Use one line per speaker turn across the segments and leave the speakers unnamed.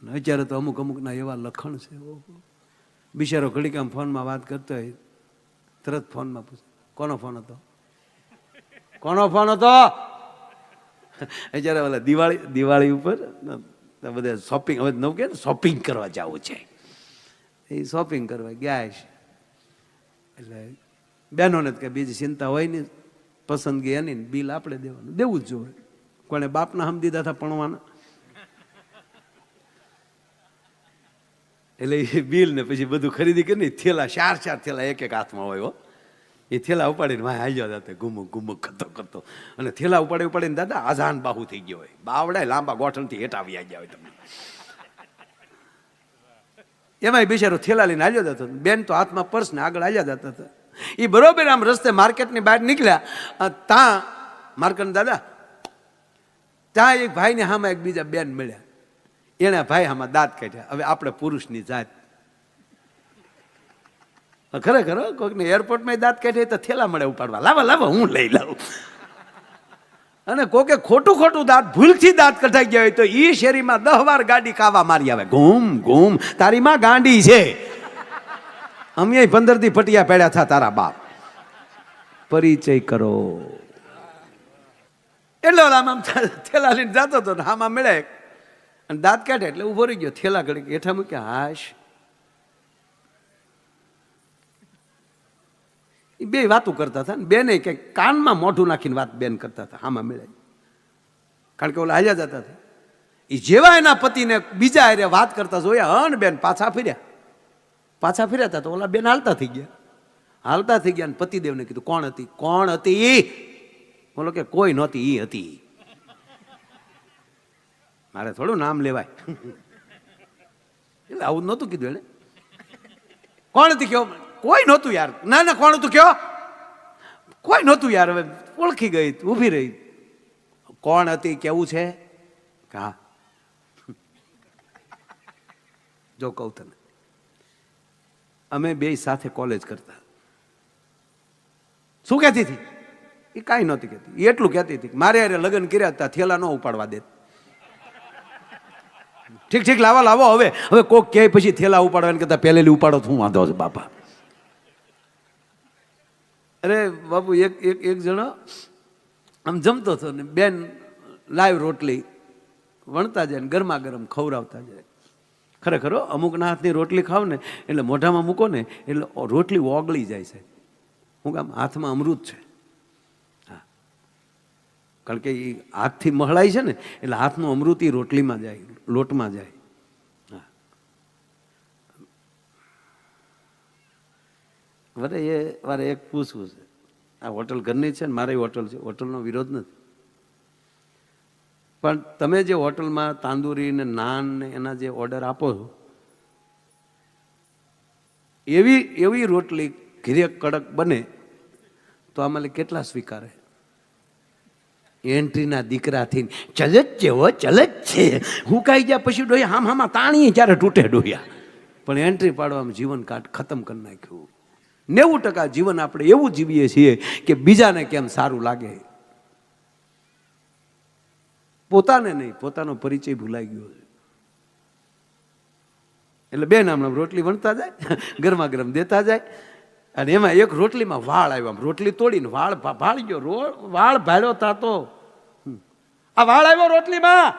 અને અત્યારે તો અમુક અમુકના એવા લખણ છે બિચારો ઘડીક આમ ફોનમાં વાત કરતો હોય, તરત ફોનમાં પૂછે, કોનો ફોન હતો? કોનો ફોન હતો? અત્યારે ઓલા દિવાળી દિવાળી ઉપર બધા શોપિંગ હવે નવું કે શોપિંગ કરવા જવું છે. એ શોપિંગ કરવા ગયા છે એટલે બહેનોને કે બીજી ચિંતા હોય ને પસંદગી એની બિલ આપણે દેવાનું, દેવું જ જોઈએ કોને બાપના હમ દીધા હતા પણવાના એટલે એ બિલ ને પછી બધું ખરીદી કરીને થેલા, ચાર ચાર થેલા એક એક હાથમાં હોય હો. એ થેલા ઉપાડીને વાય હાલ્યો જતા ગુમુક ગુમુક કરતો કરતો. અને થેલા ઉપાડી, ઉપાડીને દાદા આઝાન બાહુ થઈ ગયો હોય. બાવડાય, લાંબા ગોઠણથી હેઠ આવી ગયા હોય તમને. એમાંય બિચારો થેલા લઈને હાલ્યો જતો. હતો. બેન તો હાથમાં પર્સ ને આગળ હાલ્યા જતા. હતા એ બરોબર આમ રસ્તે માર્કેટની બહાર નીકળ્યા ત્યાં માર્કેટ દાદા, ત્યાં એક ભાઈને હામાં એક બીજા બેન મળ્યા. એણે ભાઈ આમાં દાંત કાઢ્યા. હવે આપણે પુરુષની જાત. ખરેખર કોઈકને એરપોર્ટમાં દાંત કાઢીએ તો થેલા મળે ઉપાડવા. લાવો લાવો, હું લઈ લઉં. અને કોકે ખોટું ખોટું દાંત, ભૂલથી દાંત કઢાઈ ગયા હોય તો ઈ શેરીમાં દહ વાર ગાડી કાવા મારી આવે. ઘૂમ ઘૂમ. તારી માં ગાંડી છે. અમે પંદરથી ફટિયા પડ્યા થા તારા બાપ. પરિચય કરો. એટલે આમ થેલા લઈને જતો હતો ને આમાં મળે અને દાંત કાઢે એટલે ઊભો રહી ગયો, થેલા ઘડી હેઠા મૂક્યા, હાશ. એ બે વાતો કરતા હતા ને, બેને કંઈક કાનમાં મોઢું નાખીને વાત બેન કરતા હતા આમાં મળે કારણ કે ઓલા હાલ્યા જતા હતા. એ જેવા એના પતિને બીજા હારે વાત કરતા જોયા, હન બેન, પાછા ફર્યા. પાછા ફર્યા હતા તો ઓલા બેન હાલતા થઈ ગયા. હાલતા થઈ ગયા અને પતિદેવને કીધું, કોણ હતી? કોણ હતી? બોલો કે, કોઈ નહોતી એ હતી. મારે થોડું નામ લેવાય. એટલે આવું નહોતું કીધું એને કોણ હતી કયો? કોઈ નહોતું યાર. ના ના, કોણ હતું કયો? કોઈ નહોતું યાર. હવે ઓળખી ગઈ, ઊભી રહી. કોણ હતી, કેવું છે? હા. જો કહું તને. અમે બે સાથે કોલેજ કરતા. શું કહેતી હતી? એ કાંઈ નહોતી કહેતી. એટલું કહેતી હતી મારે યારે લગ્ન કર્યા હતા, થેલા ન ઉપાડવા દે ઠીક ઠીક, લાવા, લાવો, હવે હવે કોક કહે પછી થેલા ઉપાડો એને કહેતા, પહેલેલી ઉપાડો હું વાંધો છે, બાપા. અરે, બાપુ, એક એક એક જણો આમ જમતો હતો ને, બેન લાઈવ રોટલી વણતા જાય ને ગરમા ગરમ ખવડાવતા જાય. ખરેખર અમુકના હાથની રોટલી ખાવ ને, એટલે મોઢામાં મૂકો ને, એટલે રોટલી ઓગળી જાય છે હું કામ હાથમાં અમૃત છે. કારણ કે એ હાથથી મહળાય છે ને, એટલે હાથનું અમૃત રોટલીમાં જાય, લોટમાં જાય. વરે એ, મારે એક પૂછવું છે. આ હોટલ ઘરની છે ને, મારે હોટલ છે. હોટલનો વિરોધ નથી. પણ તમે જે હોટલમાં તાંદુરી ને નાન ને એના જે ઓર્ડર આપો છો, એવી એવી રોટલી ઘીરે કડક બને, તો આમાં કેટલા સ્વીકારે? એન્ટ્રીના દીકરાથી ચલજ છે હો ચલજ છે. હું કાઈ ગયા પછી ડોયા હામ હામાં તાણીએ જ્યારે તૂટે ડોયા પણ એન્ટ્રી પાડવામાં જીવન કાટ ખતમ કરી નાખ્યું. નેવું ટકા જીવન આપણે એવું જીવીએ છીએ કે બીજાને કેમ સારું લાગે. પોતાને નહીં, પોતાનો પરિચય ભૂલાઈ ગયો એટલે બે નામના રોટલી વણતા જાય, ગરમા ગરમ દેતા જાય અને એમાં એક રોટલીમાં વાળ આવ્યો. આમ રોટલી તોડીને વાળ ભાળી ગયો રો, વાળ ભાળ્યો તાતો. આ વાળ આવ્યો રોટલીમાં.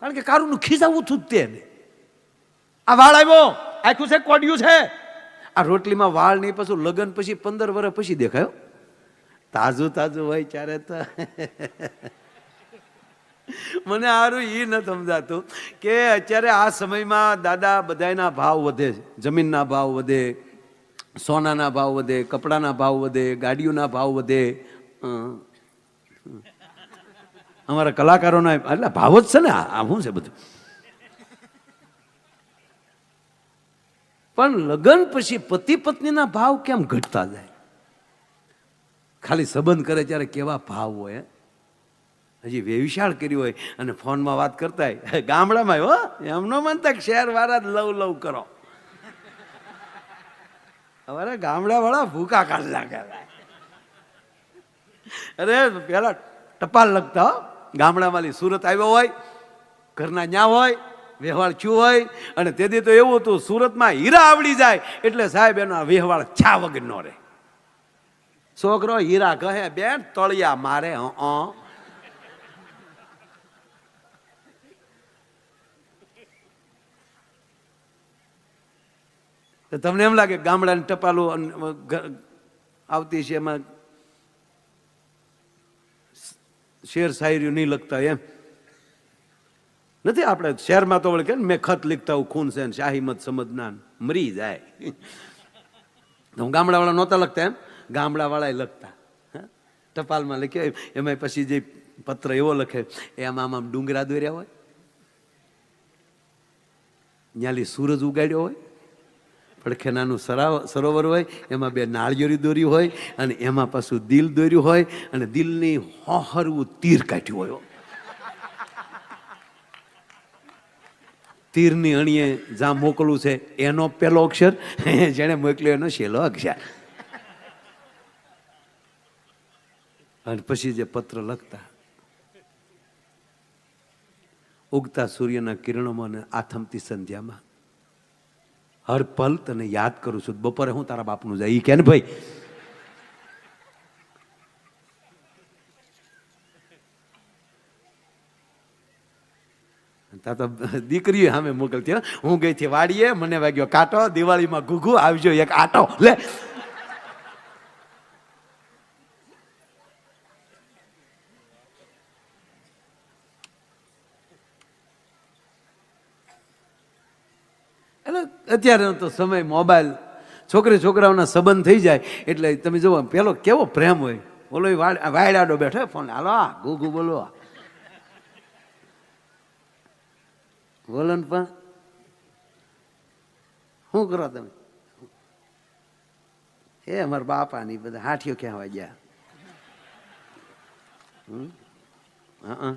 કારણ કે કારુનું ખીજાવું થયું જ તેને આ વાળ આવ્યો. આખું છે, કોડિયું છે. આ રોટલીમાં વાળ નહીં, પછી લગ્ન પછી પંદર વર્ષ પછી દેખાયો. તાજું તાજું હોય ત્યારે તો. મને સારું એ ન સમજાતું કે અત્યારે આ સમયમાં દાદા બધાયના ભાવ વધે છે. જમીનના ભાવ વધે. સોનાના ભાવ વધે, કપડાના ભાવ વધે, ગાડીઓના ભાવ વધે અમારા કલાકારોના એટલે ભાવ જ છે ને, આ શું છે બધું? પણ લગ્ન પછી પતિ પત્નીના ભાવ કેમ ઘટતા જાય? ખાલી સંબંધ કરે ત્યારે કેવા ભાવ હોય? હજી વેવિશાળ કર્યું હોય અને ફોનમાં વાત કરતા હોય ગામડામાં હો? એમનો માનતા કે શહેર વાળા જ લવ લવ કરો. અમારા ગામડા વાળા ભૂકા કાઢ લાગે અરે, પેલા ટપાલ લખતા ગામડામાંથી સુરત આવ્યો હોય, ઘરના ન્યા હોય વ્યવહાર છું હોય, અને તેથી તો એવું હતું, સુરતમાં હીરા આવડી જાય, એટલે સાહેબ એનો વ્યવહાર છા વગર નો રહે. છોકરો હીરા કહે, બેન, તળિયા મારે હં. તમને એમ લાગે ગામડાની ટપાલો આવતી છે એમાં શેર શાયરી નહીં લખતા એમ? નથી આપણે શહેરમાં તો વળે મેં ખત લીખતા હું ખૂન છે શાહી મત સમજના મરી જાય. હું ગામડાવાળા નહોતા લખતા એમ? ગામડાવાળાએ લખતા? ટપાલમાં લખ્યો એમાં પછી જે પત્ર એવો લખે, એ આમ આમ ડુંગરા દોર્યા હોય. ન્યાલી સૂરજ ઉગાડ્યો હોય. પડખે નાનું સરાવ, સરોવર હોય, એમાં બે નાળિયેરી દોરી હોય, અને એમાં પાછું દિલ દોર્યું હોય, અને દિલની હોહરવું તીર કાઢ્યું હોય તીરની અણીએ જ્યાં મોકલું છે, એનો પેલો અક્ષર, જેણે મોકલ્યો એનો છેલ્લો અક્ષર. અને પછી જે પત્ર લખતા, ઉગતા સૂર્યના કિરણોમાં અને આથમતી સંધ્યામાં હર પલ તને યાદ કરું છું. બપોરે હું તારા બાપનું જાય. એ કે ને ભાઈ? તા દીકરીઓ સામે મોકલતી હું ગઈ થી વાડીએ, મને વાગ્યો કાંટો. દિવાળીમાં ઘુઘુ, આવજો એક આટો. લે એટલે અત્યારેનો તો સમય મોબાઈલ છોકરી છોકરાઓના સંબંધ થઈ જાય એટલે તમે જુઓ, પેલો કેવો પ્રેમ હોય. બોલો વાયડાડો બેઠો ફોન હાલો, આ ગુ બોલો. બોલો ને પણ. શું કરો તમે? એ અમારા બાપાની બધા હાઠીઓ ક્યાં ગયા? હા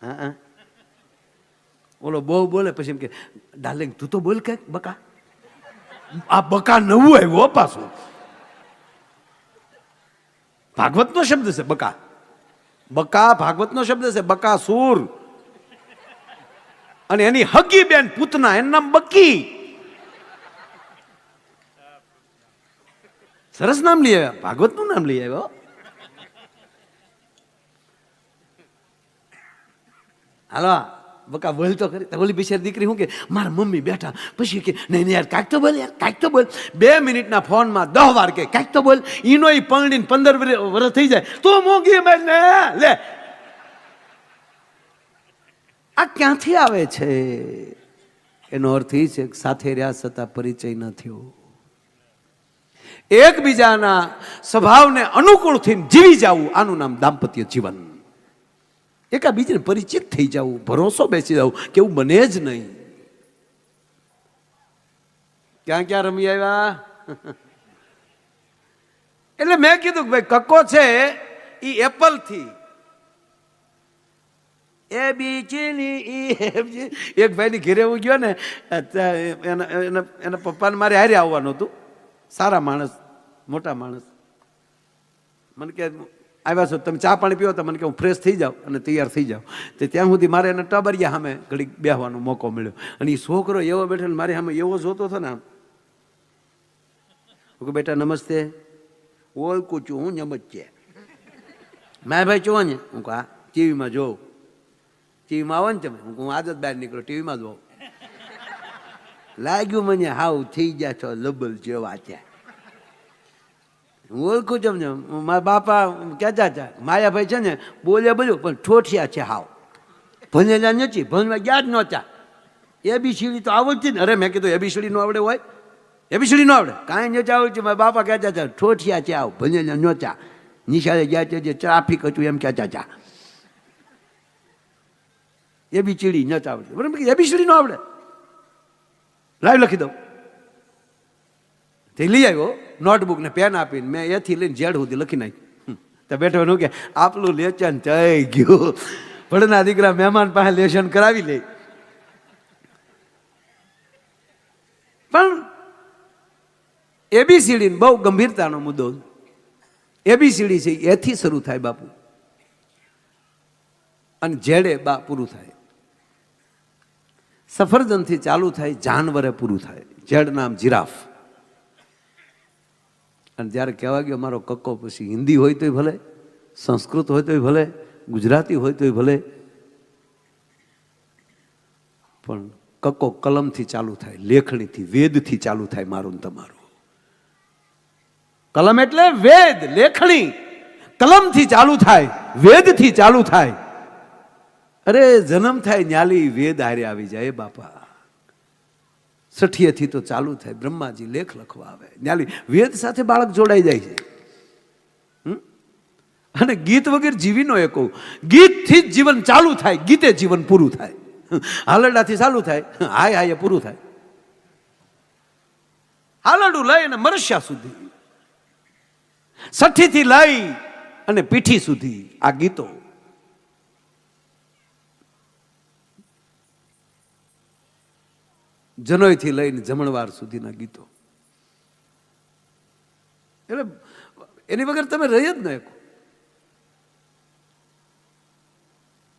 હા, હં. ઓલો બહુ બોલે, પછી એમ કે ડાર્લિંગ તું તો બોલ કે બકા. આ બકા નવું આવ્યું પાછું. ભાગવતનો શબ્દ છે, બકા. બકા ભાગવતનો શબ્દ છે, બકા સુર. અને એની હગી બેન પૂતના, એનું નામ બકી. સરસ નામ લઈ આવ્યા, ભાગવતનું નામ લઈ આવ્યો હાલો. બકા બોલ તો કરી. ઓલી બિચારી દીકરી શું કે, મારા મમ્મી બેઠા. પછી કે, નહીં યાર, કાંઈક તો બોલ યાર, કાંઈક તો બોલ. બે મિનિટના ફોનમાં દહ વાર કે, કાંઈક તો બોલ. ઈનો ઈ પંગડીને પંદર વર્ષ થઈ જાય. તો મોંઘી મેં ને, લે. આ ક્યાંથી આવે છે? એનો અર્થ એ છે સાથે રહ્યા છતાં પરિચય ન થયો. એકબીજાના સ્વભાવને અનુકૂળ થઈને જીવી જવું, આનું નામ દાંપત્ય જીવન. એકા બીજાને પરિચિત થઈ જવું ભરોસો બેસી જવું કે એવું મને જ નહીં. ક્યાં ક્યાં રમી આવ્યા? એટલે મેં કીધું કે ભાઈ, કક્કો છે એ એપલથી એ બીચીની એક ભાઈની ઘેરે હું ગયો ને એના એના એના પપ્પાને મારે હારે આવવાનું હતું. સારા માણસ, મોટા માણસ. મને કે આવ્યા છો, તમે ચા પાણી પીઓ તો મને કે હું ફ્રેશ થઈ જાઉં અને તૈયાર થઈ જાઉં. તો ત્યાં સુધી મારે એને ટબરિયા સામે ઘડીક બેહવાનો મોકો મળ્યો. અને એ છોકરો એવો બેઠો ને મારી સામે એવો જોતો હતો ને આમ. કે બેટા, નમસ્તે. ઓળખું છું હું, નમસ્તે. મેં ભાઈ ચો ને હું કહું ટીવીમાં જોઉં. ટીવીમાં આવો ને તમે. હું કહું આદત બહાર નીકળો, ટીવીમાં જોઉં લાગ્યું મને હાવ થઈ ગયા છો, લબલ જેવા છે. હું ઓળખું છું ને મારા બાપા કહેતા હતા, માયાભાઈ છે ને, બોલે બોલ્યું, પણ ઠોઠિયા છે હાવ. ભણેલા નથી, ભણવા ગયા જ નહોતા. એબીસીડી તો આવડતી ને. અરે, મેં કીધું એબીસીડી નો આવડે હોય. એબીસીડી નો આવડે. કાંઈ નથી આવડતી. મારા બાપા કહેતા હતા, ઠોઠિયા છે આવ ભણેલા નહોતા. નિશાળે ગયા છે જે ટ્રાફિક હતું એમ કહેતા હતા. એબીસીડી નહોતા આવડતી. બરાબર? એબીસીડી નો આવડે. લાઈવ લખી દઉં. તે લઈ આવ્યો નોટબુક ને પેન આપીને મેં એથી લઈને જેડ સુધી લખી નાખ્યું. તો બેઠો એનું કે, આપલું લેચન થઈ ગયું. ભણના દીકરા મહેમાન પાસે લેશન કરાવી લે. પણ એબીસીડી બહુ ગંભીરતાનો મુદ્દો એબીસીડી છે એથી શરૂ થાય બાપુ. અને જેડે બા પૂરું થાય. સફરજનથી ચાલુ થાય, જાનવરે પૂરું થાય. જેડ નામ જીરાફ. અને જ્યારે કહેવા ગયો, મારો કક્કો પછી હિન્દી હોય તોય ભલે, સંસ્કૃત હોય તોય ભલે, ગુજરાતી હોય તોય ભલે. પણ કક્કો કલમથી ચાલુ થાય, લેખણીથી, વેદથી ચાલુ થાય મારું તમારું. કલમ એટલે વેદ, લેખણી. કલમથી ચાલુ થાય, વેદથી ચાલુ થાય. અરે, જન્મ થાય ન્યાલી, વેદ હારે આવી જાય બાપા. સઠિયેથી તો ચાલુ થાય. બ્રહ્માજી લેખ લખવા આવે. ન્યાલી, વેદ સાથે બાળક જોડાઈ જાય છે? અને ગીત વગેરે જીવીનો એ કહું. ગીતથી જ જીવન ચાલુ થાય. ગીતે જીવન પૂરું થાય. હાલરડાથી ચાલુ થાય. હાય હાય પૂરું થાય. હાલરડું લઈ અને મરસ્યા સુધી. સઠ્ઠીથી લઈ અને પીઠી સુધી આ ગીતો. જનોયથી લઈને જમણવાર સુધીના ગીતો. એટલે એની વગર તમે રહી જ ન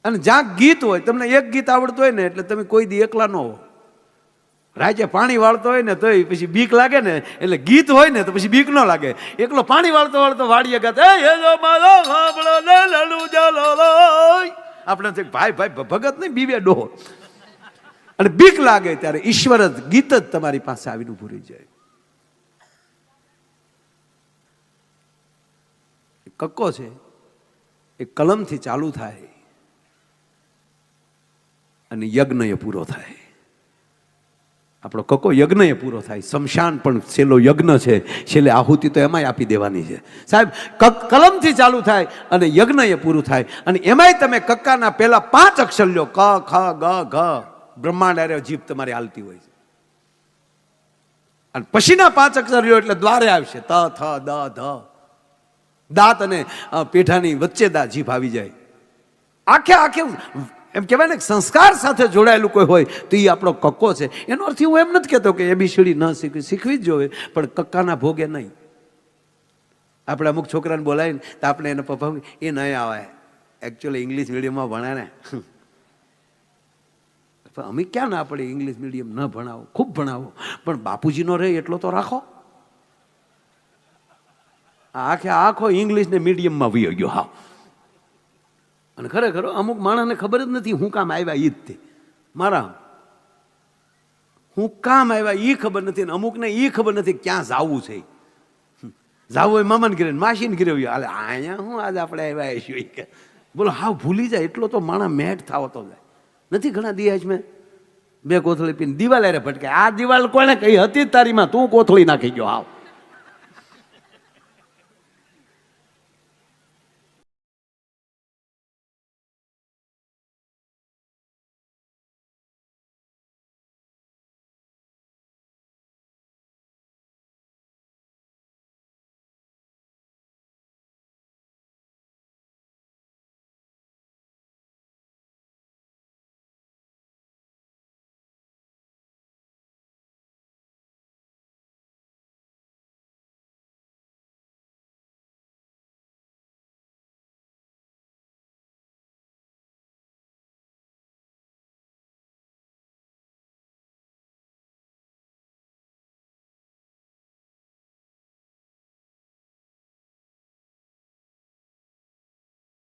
અને જ્યાં ગીત હોય, તમને એક ગીત આવડતું હોય ને, એટલે તમે કોઈ દી એકલા ન હો. રાજ્ય પાણી વાળતો હોય ને તોય પછી બીક લાગે ને, એટલે ગીત હોય ને, તો પછી બીક ન લાગે. એકલો પાણી વાળતો વાળતો વાડીએ ગાતો. આપણે ભાઈ ભાઈ, ભગત નહીં બીવે ડોહો. અને બીક લાગે ત્યારે ઈશ્વર જ, ગીત જ તમારી પાસે આવીને ઊભું રહી જાય. કક્કો છે, એ કલમથી ચાલુ થાય અને યજ્ઞ પૂરો થાય. આપણો કક્કો યજ્ઞ પૂરો થાય. શમશાન પણ છેલ્લો યજ્ઞ છે. છેલ્લે આહુતિ તો એમાંય આપી દેવાની છે. સાહેબ કલમથી ચાલુ થાય અને યજ્ઞ પૂરું થાય. અને એમાંય તમે કક્કાના પહેલા પાંચ અક્ષર લ્યો. ક, ખ, ગ, ઘ. બ્રહ્માંડ અરે જીભ તમારી હાલતી હોય છે. અને પછીના પાંચ અક્ષર રહ્યો એટલે દ્વારે આવશે. ત, થ, દ, ધ. દાંત અને પેઠાની વચ્ચે દા જીભ આવી જાય. આખે આખે એમ કહેવાય ને સંસ્કાર સાથે જોડાયેલું કોઈ હોય તો એ આપણો કક્કો છે. એનો અર્થ હું એમ નથી કહેતો કે એબીસીડી ન શીખવી શીખવી જ જોઈએ પણ કક્કાના ભોગે નહીં. આપણે અમુક છોકરાને બોલાવીને તો આપણે એને પપ્પા એ નહીં આવે. એકચ્યુઅલી ઇંગ્લિશ મીડિયમમાં ભણે ને. પણ અમે ક્યાં ના પડે ઇંગ્લિશ મીડિયમ ન ભણાવો, ખૂબ ભણાવો. પણ બાપુજીનો રહે એટલો તો રાખો. આખે આખો ઇંગ્લિશને મીડિયમમાં વયો ગયો, હા. અને ખરેખર અમુક માણસને ખબર જ નથી હું કામ આવ્યા એ જ તે. મારા હું કામ આવ્યા એ ખબર નથી અને અમુકને એ ખબર નથી ક્યાં જાવું છે જાવું હોય મામાને ને માસીને ઘરે હાલે અહીંયા હું આજે આપણે આવ્યા છીએ બોલો હા ભૂલી જાય, એટલો તો માણા મેટ થાવતો જાય. નથી ઘણા દિયા મેં? બે કોથળી પીને દિવાલ અરે ભટકે આ દિવાલ કોને કહી હતી તારીમાં? તું કોથળી નાખી ગયો, આવ.